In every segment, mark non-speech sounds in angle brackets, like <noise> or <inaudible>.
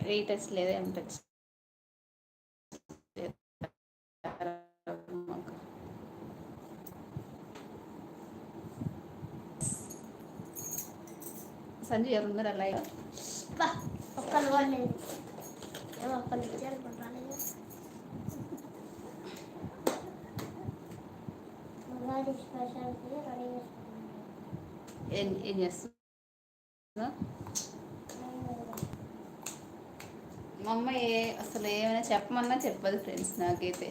Retouch లేదు ఏం touch Sanju ఎవరు ఉన్నారు అలా కూడా లేదు ఏమో ఒక్కరు ఇచ్చారు రాలేదు. స్పెషల్కి రెడీ చేసుకున్నాను ఏం ఏం మా అమ్మ ఏ అసలు ఏమైనా చెప్పమన్నా చెప్పదు ఫ్రెండ్స్ నాకైతే.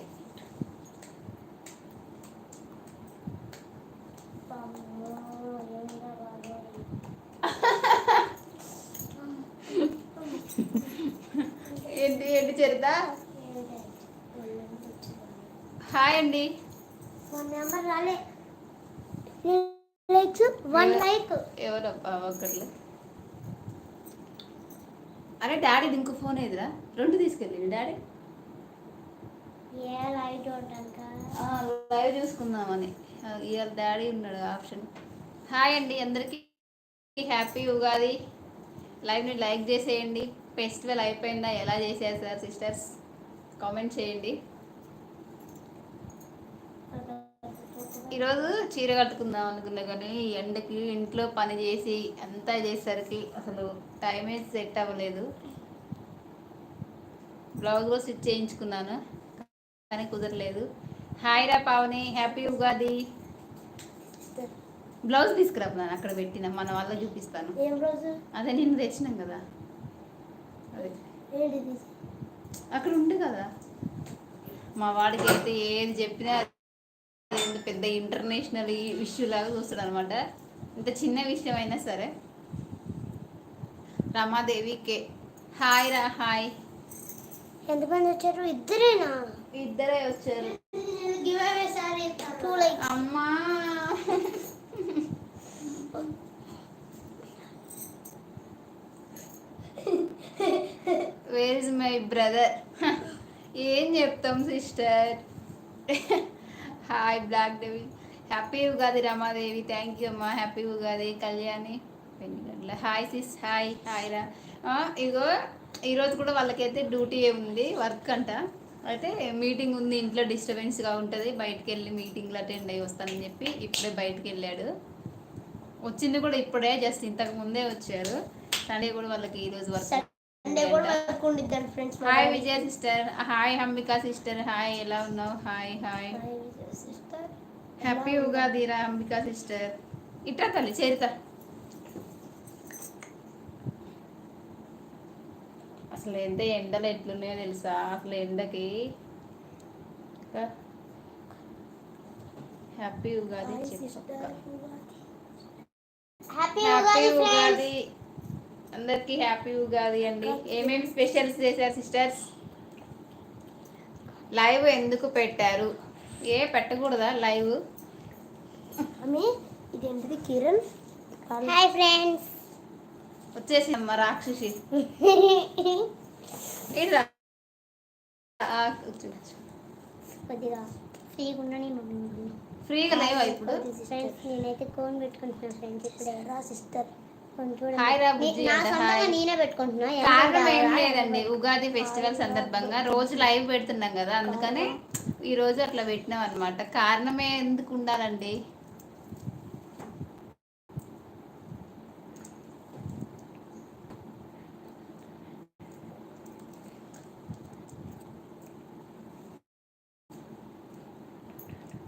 ఏంటి ఏంటి చరిత? హాయ్ అండి. లైక్. ఎవరబ్బా ఒకళ్ళు అరే డాడీది ఇంకో ఫోన్ ఏదిరా? రెండు తీసుకెళ్ళి డాడీ. లైవ్ చూసుకుందామని. ఇవాళ డాడీ ఉన్నాడు ఆప్షన్. హాయ్ అండి అందరికీ హ్యాపీ ఉగాది. లైవ్ని లైక్ చేసేయండి. ఫెస్టివల్ అయిపోయిందా ఎలా చేసేసారు సిస్టర్స్? కామెంట్ చేయండి. ఈరోజు చీర కట్టుకుందాం అనుకున్నా కానీ ఎండకి ఇంట్లో పని చేసి అంతా చేసేసరికి అసలు టైమే సెట్ అవ్వలేదు. బ్లౌజ్ కూడా స్టిచ్ చేయించుకున్నాను కానీ కుదరలేదు. హాయ్ రా పావని హ్యాపీ ఉగాది. బ్లౌజ్ తీసుకురా అక్కడ పెట్టిన మన వల్ల చూపిస్తాను. అదే నిన్ను తెచ్చినాం కదా. అక్కడ ఉంది కదా. మా వాడికి అయితే ఏది చెప్పినా పెద్ద ఇంటర్నేషనల్ ఇష్యూ లాగా చూస్తాడు అనమాట ఇంత చిన్న విషయం అయినా సరే. రమాదేవి కే. హాయ్ రా హాయ్. ఎంతమంది వచ్చారు? ఇద్దరేనా? ఇద్దరే వచ్చారు. అమ్మా. వేర్ ఇస్ మై బ్రదర్ ఏం చెప్తాం sister hi black Devi happy Ugadi Ramadevi thank you అమ్మా happy Ugadi Kalyani Pennigandla hi sis hi hi రా ఇగో ఈరోజు కూడా వాళ్ళకైతే డ్యూటీ ఉంది వర్క్ అంట. అయితే మీటింగ్ ఉంది ఇంట్లో డిస్టర్బెన్స్గా ఉంటుంది. బయటికి వెళ్ళి మీటింగ్లో అటెండ్ అయ్యి వస్తానని చెప్పి ఇప్పుడే బయటికి వెళ్ళాడు వచ్చింది కూడా ఇప్పుడే జస్ట్ ఇంతకు ముందే వచ్చారు. సండే కూడా వాళ్ళకి ఈరోజు work hi Vijaya sister. Hi Ambika sister. Hi ఎలా ఉన్నావు? హాయ్ హాయ్ హ్యాపీ ఉగాది రా అంబికా సిస్టర్ ఇట్రా తల్లి చేరిత అసలు ఎంత ఎండలు ఎట్లున్నాయో తెలుసా? అసలు ఎండకి. హ్యాపీ ఉగాది హ్యాపీ ఉగాది అందరికి హ్యాపీ ఉగాది అండి. ఏమేమి స్పెషల్స్ చేశారు సిస్టర్స్ లైవ్ ఎందుకు పెట్టారు? ఏ పెట్టకూడదా? లైవ్. అమ్మి ఇది ఏంటిది కిరణ్? Hi friends. వచ్చేసి అమ్మ రాక్షసి. ఇట్రా. కొద్దిగా ఫ్రీగా ఉండని మమ్మీ ఫ్రీగా లేవా ఇప్పుడు? నేనైతే కోన్ పెట్టుకుంటున్నా. ఫ్రెండ్స్ ఇప్పుడే రా సిస్టర్? కారణం ఏం లేదండి ఉగాది ఫెస్టివల్ సందర్భంగా రోజు లైవ్ పెడుతున్నాం కదా అందుకనే ఈ రోజు అట్లా పెట్టినాం అనమాట కారణమే ఎందుకు ఉండాలండి?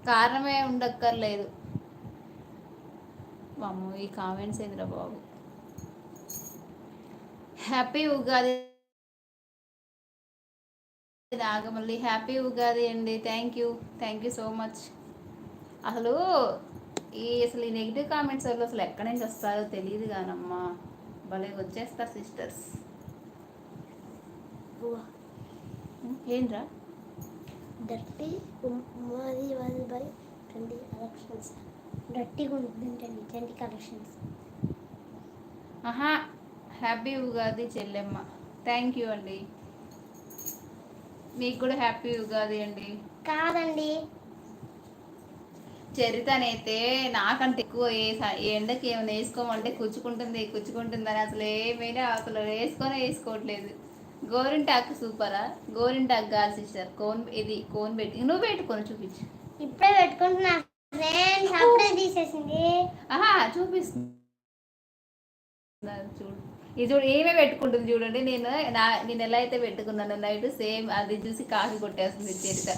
కారణమే ఉండక్కర్లేదు. ఈ కామెంట్స్ ఏందిరా బాబు? హ్యాపీ ఉగాది నాగమల్లి హ్యాపీ ఉగాది అండి. Thank you. Thank you so much. అసలు ఈ అసలు ఈ నెగిటివ్ కామెంట్స్ వల్ల అసలు ఎక్కడి నుంచి వస్తారో తెలియదు కానమ్మా. భలే వచ్చేస్తారు సిస్టర్స్. ఏంట్రా? డర్టీ మాది వాది బై ట్వంటీ కలెక్షన్స్. డర్టీగా ఉంటుందండి ట్వంటీ కలెక్షన్స్. ఆహా హ్యాపీ ఉగాది చెల్లెమ్మ. థ్యాంక్ యూ అండి. మీకు కూడా హ్యాపీ ఉగాది అండి. కాదండి. చరితనైతే నాకంటే ఎక్కువ ఏ ఎండకి ఏమైనా వేసుకోమంటే కుచ్చుకుంటుంది కుచ్చుకుంటుంది అని అసలు ఏమైనా అసలు వేసుకొనే వేసుకోవట్లేదు. గోరింటాకు సూపరా? గోరింటాకు కాదు సిస్టర్. కోన్ ఇది కోన్ పెట్టి నువ్వు పెట్టుకొని చూపించు. ఇప్పుడే పెట్టుకుంటున్నా. ఫ్రెండ్స్ అప్పుడే తీసేసింది. ఆహా చూడు. ఇది చూడు ఏమే పెట్టుకుంటుంది చూడండి. నేను నా నేను ఎలా అయితే పెట్టుకున్నాను నైట్ సేమ్ అది చూసి కాఫీ కొట్టేస్తుంది చరిత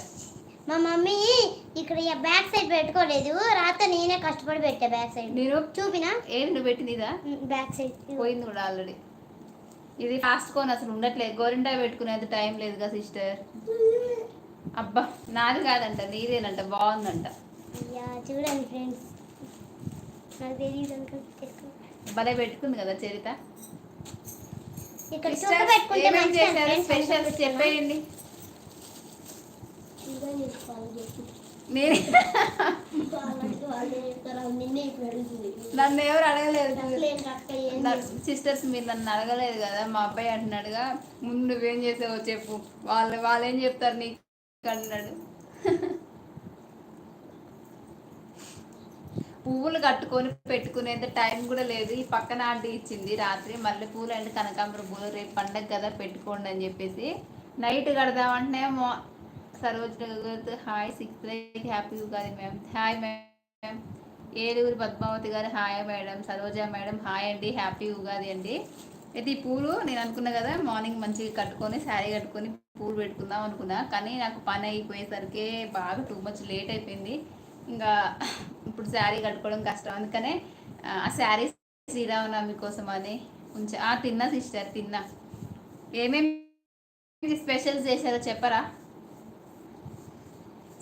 మా మమ్మీ ఇక్కడ బ్యాక్ సైడ్ పెట్టుకోలేదు. రాత్రి నేనే కష్టపడి పెట్టా బ్యాక్ సైడ్. నేను చూపినా? ఏది నువ్వు పెట్టింది ఇదా? Back side. పోయింది కూడా ఆల్రెడీ. ఇది ఫాస్ట్ కోన్ అసలు ఉండట్లేదు. గోరింటా పెట్టుకునేంత టైం లేదు కదా సిస్టర్ అబ్బా నాది కాదంట నీదేనంట బాగుందంట. చూడండి ఫ్రెండ్స్ నాకు తెలియదు భలే పెట్టుకుంది కదా చరిత ఇక్కడ చుక్క Sisters, పెట్టుకుంటే ఏమేం మంచిది చేశారు? friends. స్పెషల్ చెప్పేయండి. నేను నన్ను ఎవరు అడగలేదు. సిస్టర్స్ మీరు నన్ను అడగలేదు కదా మా అబ్బాయి అంటున్నాడుగా ముందు నువ్వేం చేసావో చెప్పు. వాళ్ళు వాళ్ళు ఏం చెప్తారు నీకు? అన్నాడు పువ్వులు కట్టుకొని పెట్టుకునేంత టైం కూడా లేదు. ఈ పక్కన ఆంటీ ఇచ్చింది రాత్రి మళ్ళీ పూలు అండ్ కనకాంబర పూలు రేపు పండగ కదా పెట్టుకోండి అని చెప్పేసి నైట్ కడదామంటే మో Saroja hi sixth happy Ugadi ma'am. Hi ma'am. Eluru Padmavati గారు hi madam. Saroja madam hi అండి హ్యాపీ ఉగాది అండి. అయితే ఈ పూలు నేను అనుకున్నా కదా మార్నింగ్ మంచిగా కట్టుకొని శారీ కట్టుకొని పూలు పెట్టుకుందాం అనుకున్నా. కానీ నాకు పని అయిపోయేసరికి బాగా టూ మచ్ లేట్ అయిపోయింది. ఇంకా ఇప్పుడు శారీ కట్టుకోవడం కష్టం. అందుకనే ఆ శారీ శ్రీరామనవమి కోసం అని కొంచెం ఆ తిన్నా సిస్టర్ తిన్నా. ఏమేమి స్పెషల్స్ చేశారో చెప్పరా?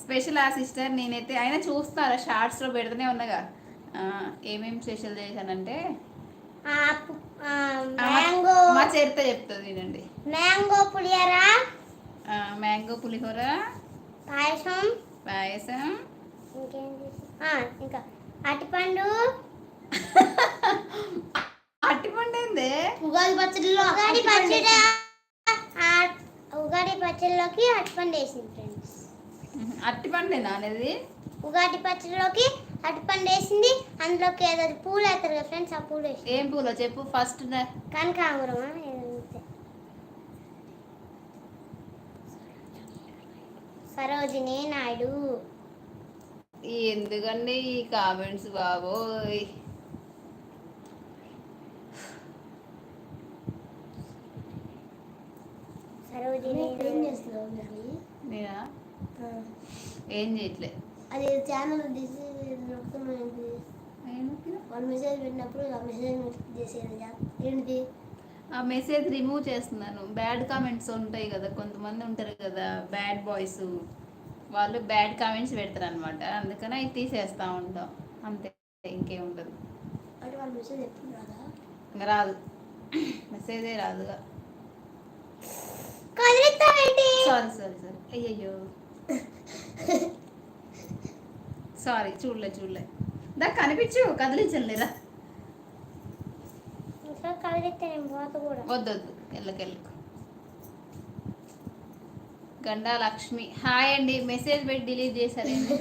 స్పెషల్ ఆ సిస్టర్ నేనైతే అయినా చూస్తారా? షార్ట్స్లో పెడుతూనే ఉన్నగా. ఏమేమి స్పెషల్ చేశానంటే మ్యాంగో. మా చరిత్ర చెప్తుంది వినండి. మ్యాంగో పులియారా ఆ, మ్యాంగో పులిహోర. పాయసం. పాయసం. ఇంకేం చేసి ఆ, ఇంకా. అరటిపండు. అట్టిపండు ఏంది ఉగాది పచ్చడిలో ఉగాది పచ్చడి ఆ- ఉగాది పచ్చడిలోకి అరటిపండు వేసింది ఫ్రెండ్స్. అట్టిపండేనా అనేది? ఉగాది పచ్చడిలోకి అరటిపండు వేసింది. అందులోకి ఏదో పూలు వేస్తారు కదా ఫ్రెండ్స్ ఆ పూలు వేసింది. ఏం పూలో చెప్పు ఫస్ట్ అంతే. సరోజిని నాయుడు. ఎందుకండి ఈ కామెంట్స్ బాబోయ్? నేనా? ఏం చేయట్లే. అది ఛానల్ వాళ్ళు మెసేజ్ పెట్టినప్పుడు ఆ మెసేజ్ చేసేది ఏంటిది ఆ మెసేజ్ రిమూవ్ చేస్తున్నాను. బ్యాడ్ కామెంట్స్ ఉంటాయి కదా కొంతమంది ఉంటారు కదా బ్యాడ్ బాయ్స్ వాళ్ళు బ్యాడ్ కామెంట్స్ పెడతారు అనమాట అందుకని అవి తీసేస్తా ఉంటాం. అంతే ఇంకేం ఉండదు అంటే వాళ్ళు మెసేజ్ ఎప్పుడు రాదా? ఇంకా రాదు. మెసేజే రాదుగా. Sorry sorry sorry. అయ్యయ్యో. సారీ చూడలే చూడలే. దా కనిపించు కదిలించలేరా పోత కూడా. వద్దొద్దు ఎల్లకెళ్ళకు గండా లక్ష్మి హాయ్ అండి మెసేజ్ పెట్టి డిలీట్ చేశారండి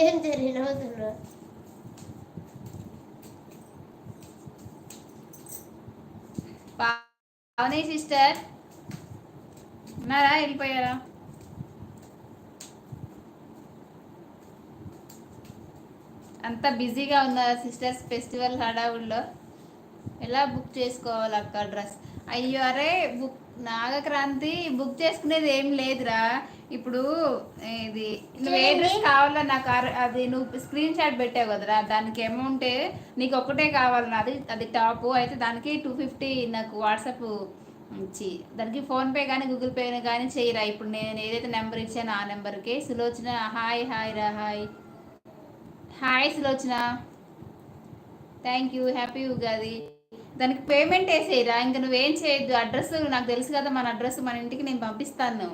ఏం జరిగిన పావని సిస్టర్ ఉన్నారా? వెళ్ళిపోయారా? అంతా బిజీగా ఉన్నారా సిస్టర్స్ ఫెస్టివల్ హడావుల్లో? ఎలా బుక్ చేసుకోవాలి అక్క డ్రెస్? అయ్యో అరే బుక్ నాగక్రాంతి బుక్ చేసుకునేది ఏం లేదురా. ఇప్పుడు ఇది నువ్వు ఏ డ్రెస్ కావాలో నాకు అది నువ్వు స్క్రీన్ షాట్ పెట్టావు కదరా. దానికి అమౌంట్ నీకు ఒక్కటే కావాలి అది అది టాప్. అయితే దానికి టూ ఫిఫ్టీ నాకు వాట్సాప్ ఇచ్చి దానికి ఫోన్పే కానీ గూగుల్ పే కానీ చేయరా. ఇప్పుడు నేను ఏదైతే నెంబర్ ఇచ్చానో ఆ నెంబర్కి. సులోచన హాయ్ హాయ్ రా hi. Hi Sulochana. Thank you happy Ugadi. దానికి పేమెంట్ వేసేయరా? ఇంకా నువ్వేం చేయొద్దు. అడ్రస్ నాకు తెలుసు కదా మన అడ్రస్ మన ఇంటికి నేను పంపిస్తాను.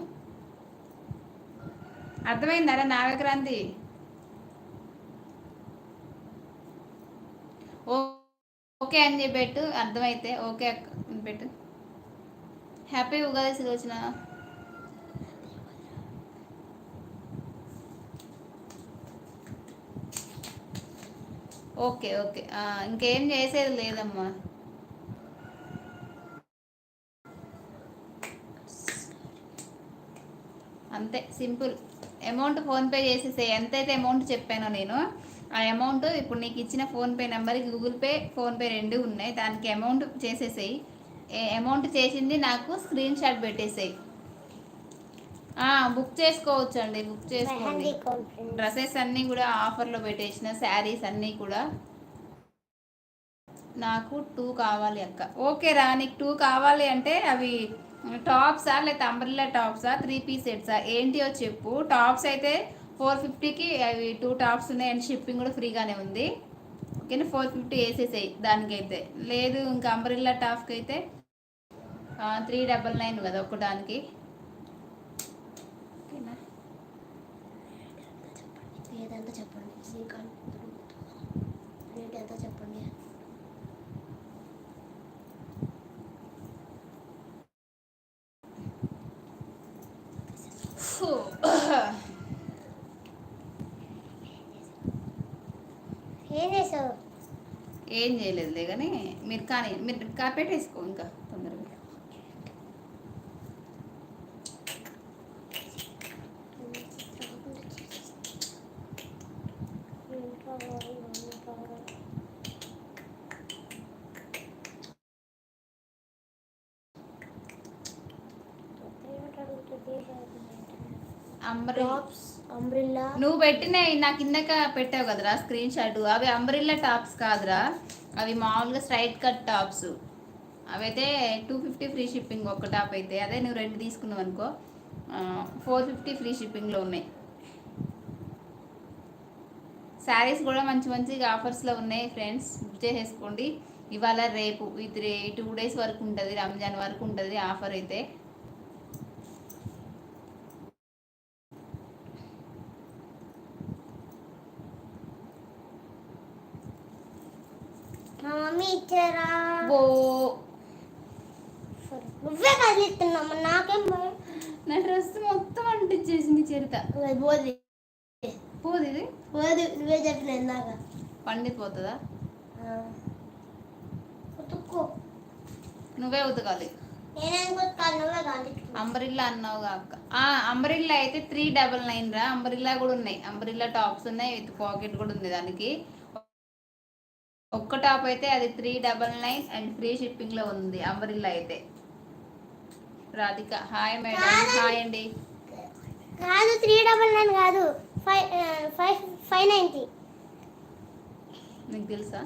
అర్థమైందరా నాగక్రాంతి? ఓ ఓకే అని చెప్పి పెట్టు అర్థమైతే ఓకే అక్క అని పెట్టు. Happy Ugadi Sulochana. Okay okay. ఇంకేం చేసేది లేదమ్మా. అంతే సింపుల్. అమౌంట్ ఫోన్పే చేసేసే ఎంతైతే అమౌంట్ చెప్పానో నేను ఆ అమౌంట్ ఇప్పుడు నీకు ఇచ్చిన ఫోన్పే నెంబర్కి గూగుల్ పే ఫోన్పే రెండు ఉన్నాయి. దానికి అమౌంట్ చేసేసేయి. అమౌంట్ చేసింది నాకు స్క్రీన్ షాట్ పెట్టేసేయి. బుక్ చేసుకోవచ్చు అండి బుక్ చేసుకోండి. డ్రెస్సెస్ అన్నీ కూడా ఆఫర్లో పెట్టేసిన శారీస్ అన్నీ కూడా. నాకు టూ కావాలి అక్క. ఓకే రా నీకు టూ కావాలి అంటే అవి టాప్సా లేకపోతే అంబ్రిల్లా టాప్సా త్రీ పీస్ సెట్సా ఏంటియో చెప్పు. టాప్స్ అయితే ఫోర్ ఫిఫ్టీకి అవి టూ టాప్స్ ఉన్నాయి అండ్ షిప్పింగ్ కూడా ఫ్రీగానే ఉంది. ఓకేనా? ఫోర్ ఫిఫ్టీ వేసేసాయి దానికైతే. లేదు ఇంకా అంబ్రిల్లా టాప్కి అయితే త్రీ డబల్ నైన్ కదా ఒకదానికి ఓకేనా? చెప్పండి శ్రీకాంత్ రేట్ ఎంత చెప్పండి ఫు. ఏం చేసావు ఏం చేయలేదులే కానీ మీరు కానీ మీరు కా పెట్టేసుకో ఇంకా తొందరగా అంబ్రిల్లా టాప్స్ అంబ్రిల్లా నువ్వు పెట్టినవి నాకు ఇందాక పెట్టావు కదరా స్క్రీన్ షాట్ అవి అంబ్రిల్లా టాప్స్ కాదురా. అవి మామూలుగా స్ట్రైట్ కట్ టాప్స్ అవైతే టూ ఫిఫ్టీ ఫ్రీ షిప్పింగ్ ఒక టాప్ అయితే. అదే నువ్వు రెండు తీసుకున్నావు అనుకో. ఫోర్ ఫిఫ్టీ ఫ్రీ షిప్పింగ్లో ఉన్నాయి. శారీస్ కూడా మంచి మంచిగా ఆఫర్స్లో ఉన్నాయి ఫ్రెండ్స్ బుక్ చేసేసుకోండి. ఇవాళ రేపు ఇది టూ డేస్ వరకు ఉంటుంది. రంజాన్ వరకు ఉంటుంది ఆఫర్ అయితే మా మమ్మీ ఇచ్చారా ఓ నువ్వే కదిలిస్తున్నావు నాకేం భయం? నా డ్రెస్ మొత్తం అంటించేసింది చరిత. పోదు. పోదు ఇది? పోదు నువ్వే చెప్పిన ఇందాక పండిపోతుందా? ఉతుక్కో. నువ్వే ఉతకాలి. అంబరిల్లా అన్నావు అక్క. ఆ అంబరిల్లా అయితే త్రీ డబల్ నైన్ రా. అంబరిల్లా కూడా ఉన్నాయి. అంబరిల్లా టాప్స్ ఉన్నాయి విత్ పాకెట్ కూడా ఉంది దానికి. ఒక్క టాప్ అయితే అది three double nine and free షిప్పింగ్లో ఉంది అంబరిల్లా అయితే. రాధిక హాయ్ మేడం హాయ్ అండి. కాదు త్రీ డబల్ నైన్ కాదు. ఫైవ్ ఫైవ్ ఫైవ్ నైంటీ నీకు తెలుసా?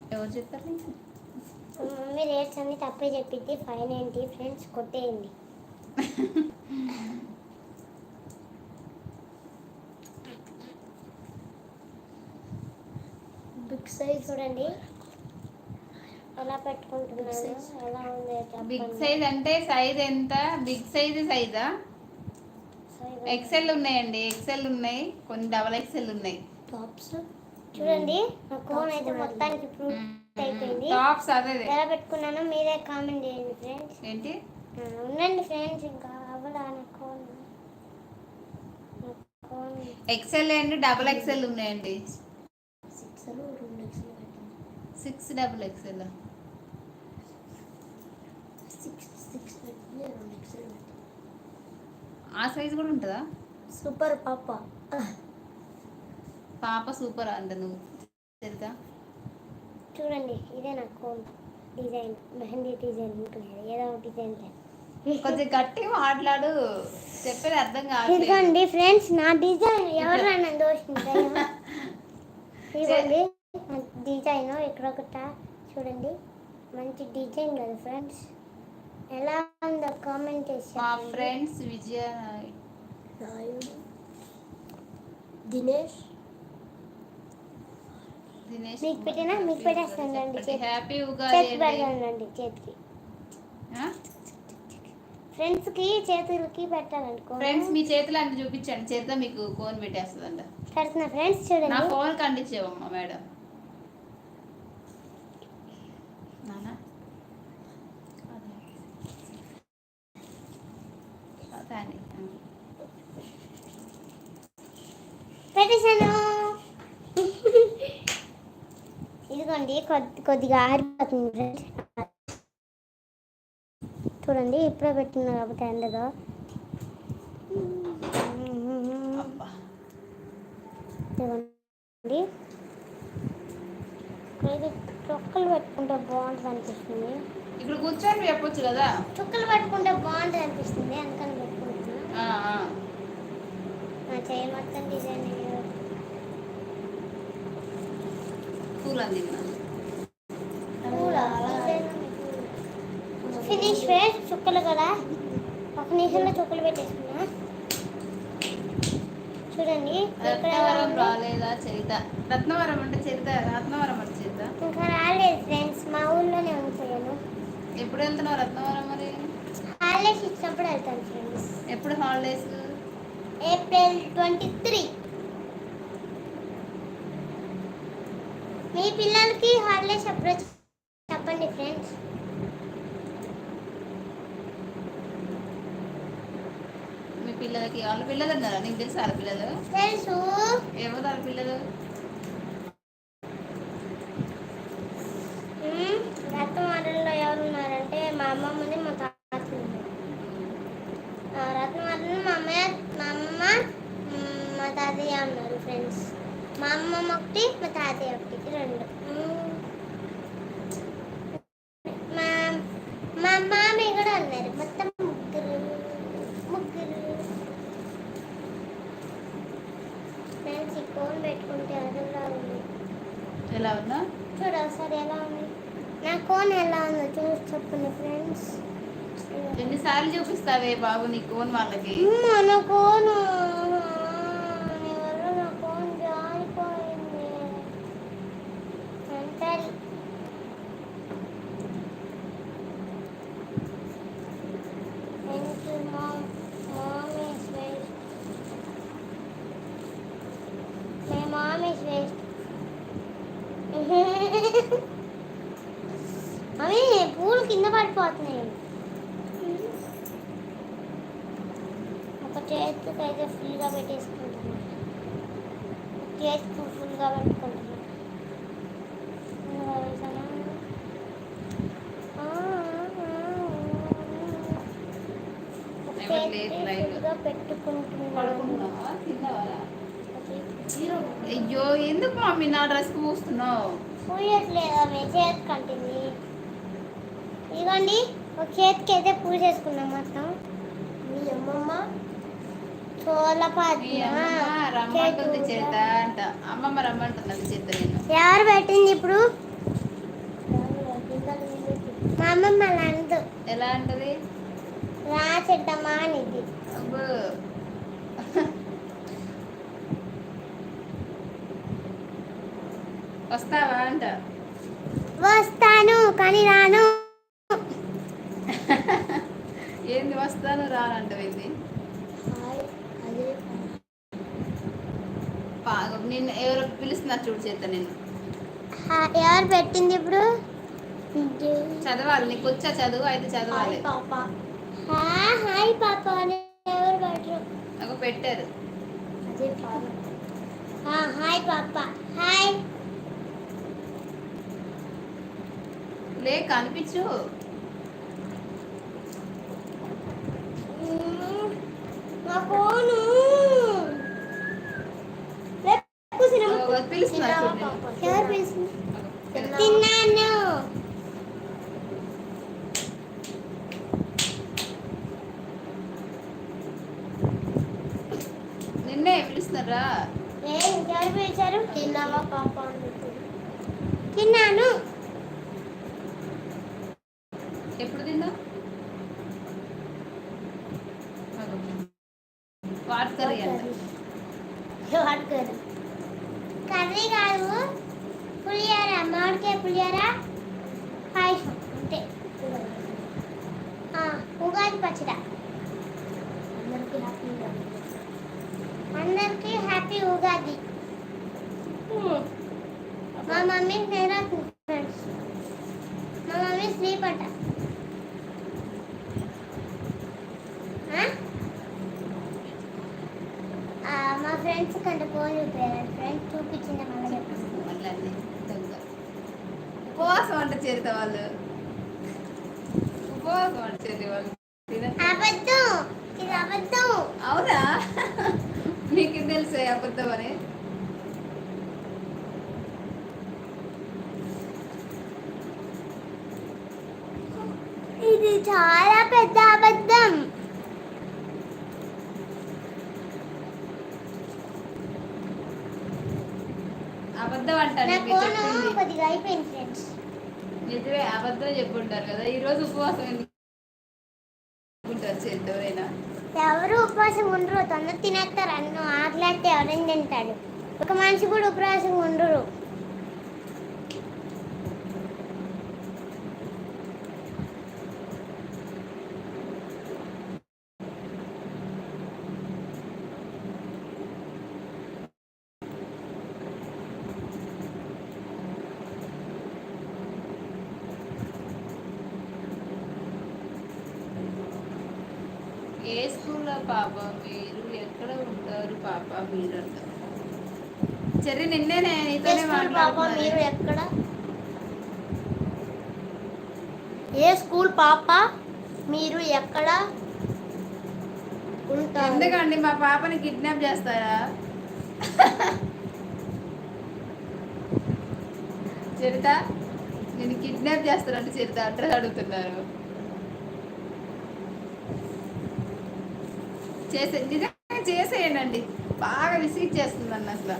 ఎవరు చెప్తారు నీకు? మమ్మీ రేట్స్ అన్ని తప్పే చెప్పింది ఫైవ్ నైంటీ ఫ్రెండ్స్ కొట్టేయండి. <laughs> బిగ్ సైజ్ చూడండి. ఎలా పెట్టుకుంటున్నాను? ఎలా ఉంది బిగ్. సైజ్ అంటే సైజ్ ఎంత? బిగ్ సైజ్ సైజా ఎక్సెల్ ఉన్నాయండి. ఎక్సెల్ ఉన్నాయి. కొన్ని డబల్ ఎక్సెల్ ఉన్నాయి. టాప్స్ చూడండి. నా కోన్ అయితే మొత్తానికి ప్రూఫ్ అయిపోయింది. టాప్స్ అదే. ఎలా పెట్టుకున్నానో మీరే కామెంట్ చేయండి ఫ్రెండ్స్ ఏంటి? ఉండండి ఫ్రెండ్స్ ఇంకా అవ్వదా నా కోన్ నా cone XL and double XL ఉన్నాయండి. సిక్స్ డబల్ పెట్టింది ఆ సైజ్ కూడా ఉంటుందా? సూపర్ పాప. పాప సూపర్ అంట నువ్వు. తెలుసా? చూడండి ఇదే నా కోన్ డిజైన్. మెహందీ డిజైన్ ఉంటుంది ఏదో డిజైన్ కొంచెం గట్టిగా మాట్లాడు. చెప్పేది అర్థం ఇదిగోండి ఫ్రెండ్స్ నా డిజైన్ ఎవరు దోషించారు <laughs> ఇదిగోండి. డిజైన్ ఇక్కడ ఒకట చూడండి. మంచి డిజైన్ కదా ఫ్రెండ్స్. ఎలా ఉందో కామెంట్ చేసి మా. ఫ్రెండ్స్ విజయ నాయుడు దినేష్. దినేష్ మీకు పెట్టినా? మీకు పెట్టేస్తాను రండి, చేతి- హ్యాపీ చేతికి ఉగాది అండి. పెడతానండి చేతికి? ఫ్రెండ్స్కి చేతులకి పెట్టాలనుకో. ఫ్రెండ్స్ మీ చేతిలో అంత చూపించండి. చేతిలో మీకు ఫోన్ పెట్టేస్తుందంట. పెడుతున్నా. ఫ్రెండ్స్ నా చూడండి. ఫోన్ కండిచ్చేవమ్మా మేడం నానా అదే పెట్టేశాను ఇదిగోండి కొద్ది కొద్దిగా ఆరిపోతుంది చూడండి ఇప్పుడే పెట్టిన కాబట్టి అబ్బా. ఇదిగోండి. ఇది చొక్కలు పెట్టుకుంటే బాగుంటుంది అనిపిస్తుంది. ఇక్కడ కూర్చొని చెప్పొచ్చు కదా? చుక్కలు పెట్టుకుంటే బాగుంటుంది అనిపిస్తుంది అందుకని పెట్టుకుంటున్నా. నా చేయి మొత్తం డిజైన్ కూల్ అంది. ఫినిష్ వేస్ట్ చుక్కలు కదా. ఒక నిమిషంలో చుక్కలు పెట్టేసుకున్నా. చూడండి రత్నవరం. రాలేదా చరిత? రత్నవరం అంటే చరిత రత్నవరం అంటే చరిత? ఇంకా రాలేదు ఫ్రెండ్స్ మా ఊళ్ళోనే ఉంచాను ఎప్పుడు వెళ్తున్నావు రత్నవరం మరి? హాలిడేస్ ఇచ్చినప్పుడు వెళ్తాను ఫ్రెండ్స్. ఎప్పుడు హాలిడేస్? April twenty three. మీ పిల్లలకి హాలిడేస్ ఎప్పుడు చెప్పండి ఫ్రెండ్స్. మీ పిల్లలకి వాళ్ళ పిల్లలు ఉన్నారా? నీకు తెలుసా వాళ్ళ పిల్లలు? తెలుసు. ఏమో వాళ్ళ పిల్లలు మ్మ్. రత్నమాటల్లో ఎవరు ఉన్నారంటే మా అమ్మమ్మని మా తాత రత్నమాటలు మా అమ్మయ్య మా అమ్మమ్మ మ్మ్, మా తాతయ్య ఉన్నారు ఫ్రెండ్స్ మా అమ్మమ్మ ఒకటి మా తాతయ్య ఒకటి రెండు మ్మ్. మా మా మామయ్య కూడా ఉన్నారు మొత్తం ముగ్గురు ముగ్గురు ఫ్రెండ్స్ ఈ కోన్ పెట్టుకుంటే అదలా ఉంది ఎలా ఉన్నా చూడు ఒకసారి ఎలా ఉంది నా కోన్ ఎలా ఉందో చూసి చెప్పండి ఫ్రెండ్స్ ఎన్నిసార్లు చూపిస్తావే బాబు నీ కోన్ వాళ్ళకి? నా కోను నీ వల్ల నా కోన్ జారిపోయింది అంటారు Thank you, mom. Mom is waste. My mom is waste. అవి పూలు కింద పడిపోతున్నాయి ఒక చేతికి అయితే ఫుల్గా పెట్టేసుకుంటున్నా ఒక చేతికి ఫుల్గా పెట్టుకుంటున్నా ఫుల్గా వేసానా? ఆ, ఆ, ఒక ఎవరు లేరు చేతికి live. ఫుల్గా పెట్టుకుంటున్నాను పడుకుంటున్నావా తిన్నావా ఒక చేతికి అయ్యో మమ్మీ నా డ్రెస్ మూస్తున్నావు. పూయట్లేదు ఇదిగోండి ఒక చేతికి అయితే పూజ చేసుకున్నాం మొత్తం. మీ అమ్మమ్మ మీ ఎవరు పెట్టింది ఇప్పుడు? మా అమ్మమ్మ ఎలా అంటది? రా చెడ్డమ్మా అనేది అబ్బో వస్తావా అంట. వస్తాను కానీ రాను. ఏంది వస్తాను రానంటవేంది అదే పా- నిన్ను ఎవరో పిలుస్తున్నారు చూడు చేత నేను ఎవరు పెట్టింది ఇప్పుడు? చదవాలి నీకు వచ్చా చదువు? అయితే చదవాలి. హాయ్ పాప. హా, హాయ్ పాప అని ఎవరు పెట్టరు? నాకు పెట్టారు. హాయ్ పాప. హాయ్. లే కనిపించు. మ్మ్. నా ఫోను రేపు సినిమా ఓ, పిలుస్తున్నారు చూడు నిన్ను. ఎవరు పిలిచింది అగో, తిన్నాను నిన్నే పిలుస్తున్నారా ఏ, ఎవరు పిలిచారు తిన్నావా పాప అంటుంది తిన్నాను ఎప్పుడు తిన్నావు అగో. వాట్ కర్రీ అంట వాట్ కర్రీ కర్రీ కాదు పులిహోర మామిడికాయ పులిహోర పాయసం అంతే ఆ, ఉగాది పచ్చడ అందరికీ హ్యాపీగా అందరికీ హ్యాపీ ఉగాది. మా మమ్మీ నేను ఫ్రెండ్స్ మా మమ్మీ? ఆ, మా ఫ్రెండ్స్ కంటే ఫోన్ చూపించారు ఫ్రెండ్స్ చూపించింది మళ్ళీ చెప్పండి ఉపవాసం అంట చేరుతా వాళ్ళు. ఉపవాసం అంటే చెల్లి వాళ్ళు తిన- అబద్ధం ఇది అబద్ధం అవునా నీకు తెలిసే అబద్ధం అని ఇది చాలా పెద్ద అబద్ధం అబద్ధం అంటాను నా మీరు ఫోన్ చెప్పింది. కొద్దిగా అయిపోయింది ఫ్రెండ్స్ నిజమే అబద్ధం చెప్పుంటారు కదా. ఈ రోజు ఉపవాసం ఎందుకుంటారు ఎవరైనా? ఎవరు ఉపవాసం ఉండరు తొందర తినేస్తారు అన్నం ఆకలేస్తే ఎవరైనా తింటాడు ఒక మనిషి కూడా ఉపవాసం ఉండరు ఏ స్కూల్లో పాప మీరు ఎక్కడ ఉంటారు పాప మీరు అంటారు నీతోనే పాప మీరు ఎక్కడ? ఏ స్కూల్ పాప? మీరు ఎక్కడ ఉంటారు? ఎందుకండి మా పాపని కిడ్నాప్ చేస్తారా? చరిత నేను కిడ్నాప్ చేస్తానంటే చరిత అడ్రస్ అడుగుతున్నారు. చేసే నిజంగా చేసేయండి. బాగా విసిట్ చేస్తుంది అన్న అసలు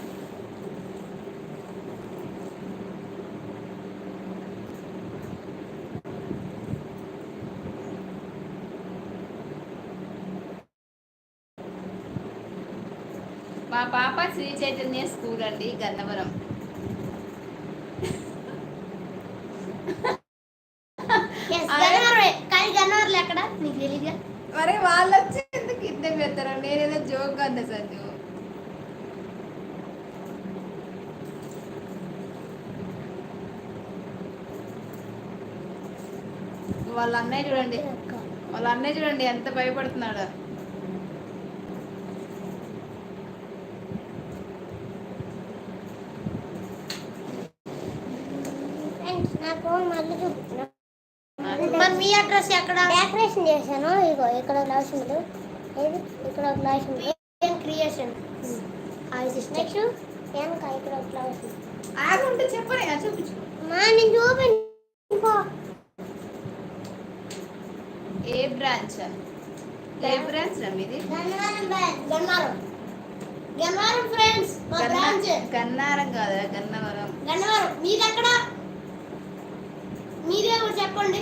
మా పాప శ్రీ అండి గన్నవరం. మరి వాళ్ళు వచ్చి ఎందుకు కిడ్నాప్ చేస్తారా? నేనేదో జోక్ అన్నా సంజు వాళ్ళ అన్నయ్య చూడండి. వాళ్ళ అన్నయ్య చూడండి ఎంత భయపడుతున్నాడు ఫ్రెండ్స్ నా ఫోన్ మళ్ళీ చూపుతున్నా మరి మీ అడ్రస్ ఎక్కడ? డెకరేషన్ చేశాను. ఇగో ఇక్కడ లవ్ సింబల్ ఏది? ఇక్కడ ఒక లవ్ సింబల్ క్రియేషన్ నెక్స్ట్ వెనక ఇక్కడ ఒక లవ్ సింబల్ ఆగుంటే చెప్పని చూపించు. మా నేను చూపించు ఇంకో ఏ బ్రాంచ్ ఏ బ్రాంచ్ రా మీది? గన్నవరం ఫ్రెండ్స్ మా బ్రాంచ్ గన్నారం కాదా గన్నవరం. గన్నవరం. మీది ఎక్కడ? మీరే చెప్పండి.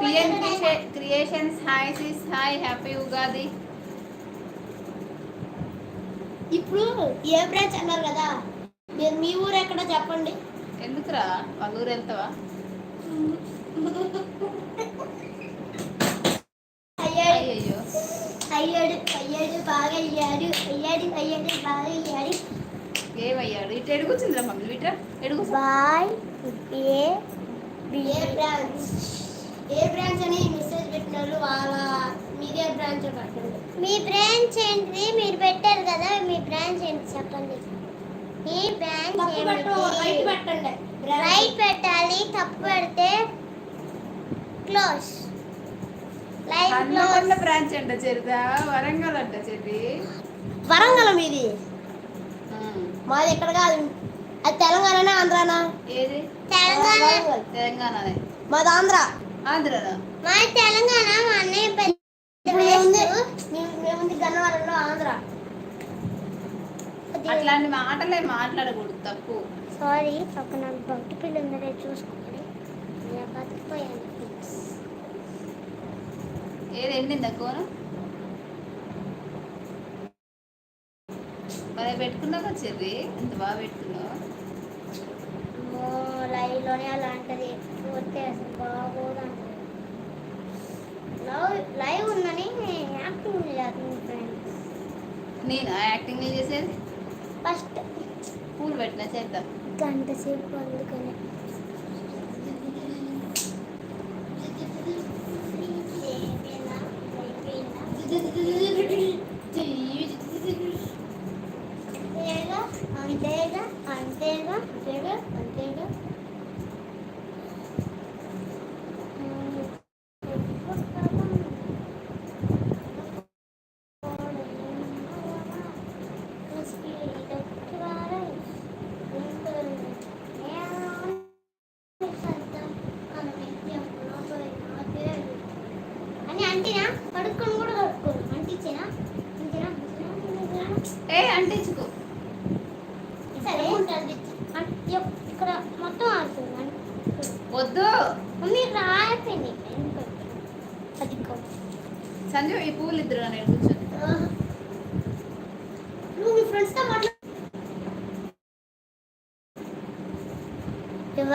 PN creations hi sis hi happy Ugadi ఇప్పుడు ఏ బ్రాంచ్ అన్నారు కదా? మీరు మీ ఊరు ఎక్కడ చెప్పండి. ఎందుకురా? వాళ్ళ ఊరు వెళ్తావా? అయ్యయ్యో. అయ్యాడు అయ్యాడు బాగా అయ్యాడు అయ్యాడు అయ్యాడు బాగా అయ్యాడు. ఏమయ్యాడు? ఇటు ఎడుగు కూర్చుందిరా మమ్మీ ఇట ఎడుగు. బాయ్ ఏ ఏ బ్రాంచ్ ఏ బ్రాంచ్ అని మెసేజ్ పెట్టినారు వాళ్ళ మీదే బ్రాంచ్ కట్టండి మీ బ్రాంచ్ ఏంటిది? మీరు పెట్టారు కదా మీ బ్రాంచ్ ఏంటి చెప్పండి. మీ బ్రాంచ్ రైట్ ఏంటి పెట్టండి. రైట్ పెట్టాలి తప్పు పెడితే close live Hanmakonda close branch అంట చెరిదా వరంగల్ అంట చెరి వరంగల్ మీది? మాది ఎక్కడ కాదు. అది తెలంగాణనా ఆంధ్రానా? ఏది? తెలంగాణ. తెలంగాణనే. మాది ఆంధ్ర. ఆంధ్రనా మా తెలంగాణ మా అన్నయ్య పెద్ద మేముంది గన్నవరంలో ఆంధ్ర. అట్లాంటి మాటలే మాట్లాడకూడదు తప్పు. సారీ ఒక నాకు బొట్టు పిల్ల ఉందరే చూసుకోండి. ఇలా బతికిపోయాను ఏది ఎండిందా కోన మరి పెట్టుకున్నావు చెర్రి? ఎంత బాగా పెట్టుకున్నావు? లైవ్లోనే అలాంటిది. పోతే అసలు బాగోదు లవ్ లైవ్ ఉందని యాక్టింగ్ చేస్తుంది ఫ్రెండ్స్? నేను యాక్టింగ్ చేసేది? ఫస్ట్ పూలు పెట్టిన చేద్దాం. గంట సేపు అందుకని అంతేగా అంతేగా అంతేగా అంతేగా అంతేగా ఇగో మమ్మీ ఇక్కడ అయిపోయింది అదిగో సంజు ఈ పూలు ఇద్దరు నేను కూర్చొని నువ్వు మీ ఫ్రెండ్స్తో మాట్లాడు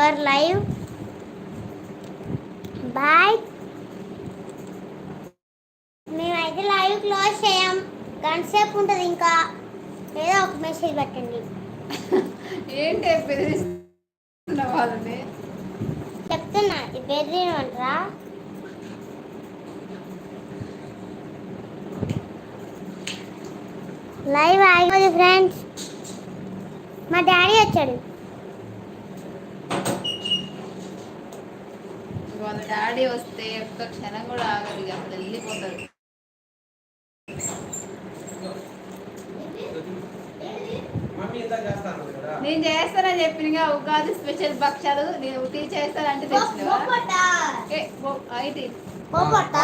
యువర్ లైవ్ బాయ్ మేమైతే లైవ్ క్లోజ్ చేయం. గంట సేపు ఉంటుంది ఇంకా. ఏదో ఒక మెసేజ్ పెట్టండి. ఏంటి వాళ్ళని? చెప్తున్నా ఈ బెదిరిమంటారా లైవ్ ఆగిపోయింది ఫ్రెండ్స్ మా డాడీ వచ్చాడు వాళ్ళ డాడీ వస్తే ఒక్క క్షణం కూడా ఆగదు ఇక చేస్తాను కదా నేను చేస్తానని చెప్పినగా ఉగాది స్పెషల్ భక్షాలు నేను టీ చేస్తానంటే ఆ, బొబ్బట్టే ఓకే బొబ్బట్టు బొబ్బట్ట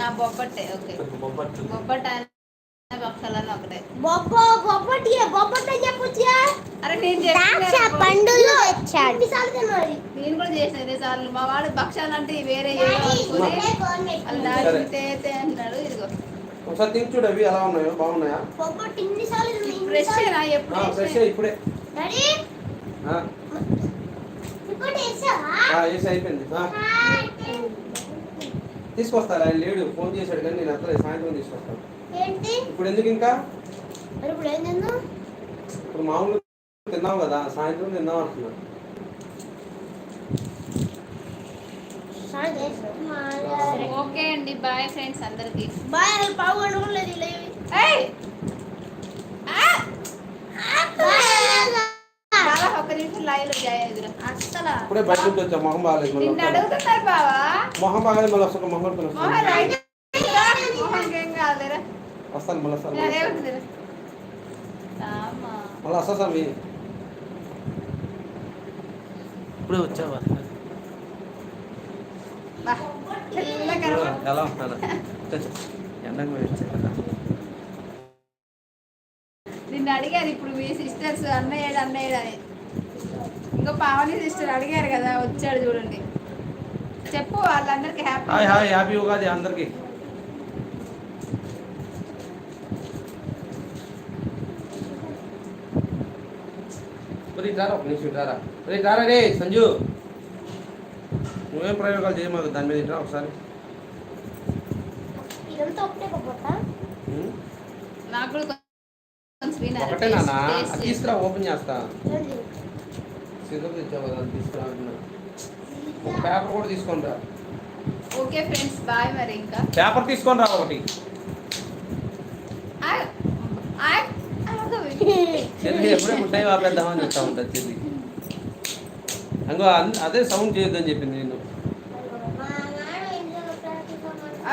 అన్న భక్షాలు అన్న ఒకటే బొబ్బ బొబ్బటి బొబ్బటి అని చెప్పొచ్చా అరే నేను ద్రాక్ష పండులు నేను కూడా చేసిన మా వాడు భక్షాలు అంటే వేరే ఏదో అనుకుని వాళ్ళ డాడీ సరే. తే తే అంటున్నాడు ఇదిగో. ఒకసారి తిని చూడు అవి ఎలా ఉన్నాయో బాగున్నాయా? బొబ్బటి ఇన్నిసార్లు తిన్నా, ఫ్రెష్ ఇన్నిసార్లు. ఎప్పుడు ఫ్రెష్ చేసినా? ఇప్పుడే. డాడీ? ఆ, ఇప్పుడు వేసావా ఆ, వేసి అయిపోయింది. ఆ, తీసుకొస్తారా? ఆయన లేడు. ఫోన్ చేశాడు కానీ నేను అక్కడ సాయంత్రం తీసుకొస్తాను. ఏంటి? ఇప్పుడు ఎందుకు ఇంకా? మరి ఇప్పుడు ఏం తిన్నావు? ఇప్పుడు మామూలు తిన్నావు కదా సాయంత్రం తిన్నాం అంటున్నాను ఓకే అండి బాయ్ ఫ్రెండ్స్ అందరికి. బాయ్ అసలు పావుగంట కూడా లేదు ఇలా ఇవి. ఏయ్! ఆ! బావా, ఒక్క నిమిషం లైవ్లో జాయిన్ ఎదురు అస్సలు ఇప్పుడే బయట నుంచి వచ్చా మొహం బాగాలేదు మళ్ళీ నిన్ను వస్తాను. అడుగుతున్నారు బావా మొహం బాగాలేదు మళ్ళీ వస్తాను మొహం పట్టుకొని మోహన్ వస్తాను రైట్ మోహన్ ఏం కాదులేరా వస్తాను మళ్ళీ వస్తాను మళ్ళీ వస్తాను. నేనేమంటుందిరా రామా మళ్ళీ వస్తా స్వామి ఇప్పుడే వచ్చావా బా తెల్ల కనపడ ఎలా ఉంటారా ఎండకు వచ్చా కదా నిన్ను అడిగారు ఇప్పుడు మీ సిస్టర్స్ అన్నయ్యడు అన్నయ్యడు అని ఇంకో పావని సిస్టర్ అడిగారు కదా వచ్చాడు చూడండి. చెప్పు వాళ్ళందరికీ happy hi hi happy Ugadi అందరికి. రారా ఒక నిమిషం రారా. రే రారా రే సంజు. నువ్వేం ప్రయోగాలు చేయమాకు దాని మీద ఇట్రా ఒకసారి? నాకు. ఒకటే నాన్న. తీసుకురా ఓపెన్ చేస్తా. సిద్ధం తెచ్చావు కదా తీసుకురా పేపర్ కూడా తీసుకొని రా ఓకే ఫ్రెండ్స్ బాయ్ మరి ఇంకా. పేపర్ తీసుకొని రా ఒకటి. ఎప్పుడే ముట్టాయి ఆపేద్దామని చెప్తా ఉంటుంది చెల్లి. అంగో అన్- అదే సౌండ్ చేయొద్దని చెప్పింది నేను.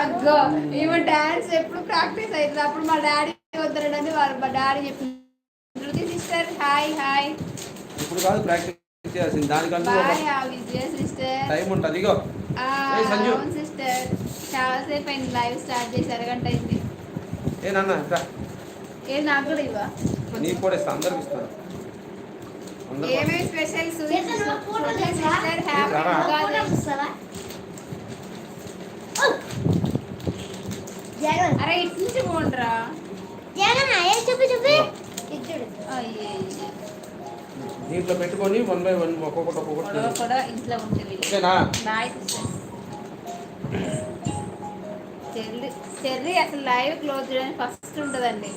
అగ్గో ఈమె డాన్స్ ఎప్పుడు ప్రాక్టీస్ అవుతుంది అప్పుడు మా డాడీ వద్దరడని వాళ్ళ మా డాడీ చెప్పింది. శృతి సిస్టర్ హాయ్ హాయ్ ఇప్పుడు కాదు ప్రాక్టీస్ చేయాల్సింది దానికంటూ టైం ఉంటుంది ఇగో. సంజు. సిస్టర్ చాలాసేపు అయింది లైవ్ స్టార్ట్ చేసి అరగంట అయింది. ఏ నాన్న ఏ నాకు కూడా ఇవ్వ? నీకు కూడా ఇస్తా అందరికి ఇస్తాను ఏమేమి స్పెషల్? సిస్టర్ హ్యాపీ అరే ఇటు నుంచి పోండ్రా. జగన్ ఏ చూపి చూపి ఇది చూడు. అయ్యే దీంట్లో పెట్టుకొని వన్ బై వన్ ఒక్కొక్కటి ఒక్కొక్కటి ఓకేనా? అసలు లైవ్ క్లోజ్ చేయడానికి ఫస్ట్ ఉండదండి